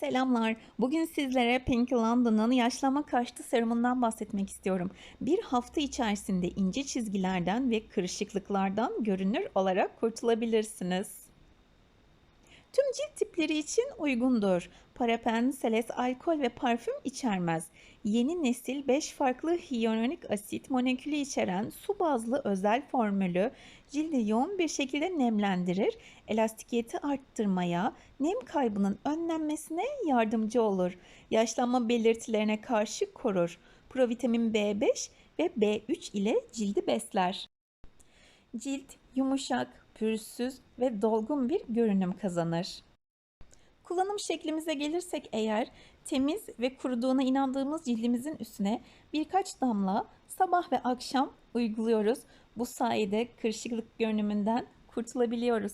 Selamlar. Bugün sizlere Pink London'ın yaşlanma karşıtı serumundan bahsetmek istiyorum. Bir hafta içerisinde ince çizgilerden ve kırışıklıklardan görünür olarak kurtulabilirsiniz. Tüm cilt tipleri için uygundur. Paraben, seles, alkol ve parfüm içermez. Yeni nesil 5 farklı hyaluronik asit molekülü içeren su bazlı özel formülü cildi yoğun bir şekilde nemlendirir, elastikiyeti arttırmaya, nem kaybının önlenmesine yardımcı olur. Yaşlanma belirtilerine karşı korur. Provitamin B5 ve B3 ile cildi besler. Cilt yumuşak, pürüzsüz ve dolgun bir görünüm kazanır. Kullanım şeklimize gelirsek eğer temiz ve kuruduğuna inandığımız cildimizin üstüne birkaç damla sabah ve akşam uyguluyoruz. Bu sayede kırışıklık görünümünden kurtulabiliyoruz.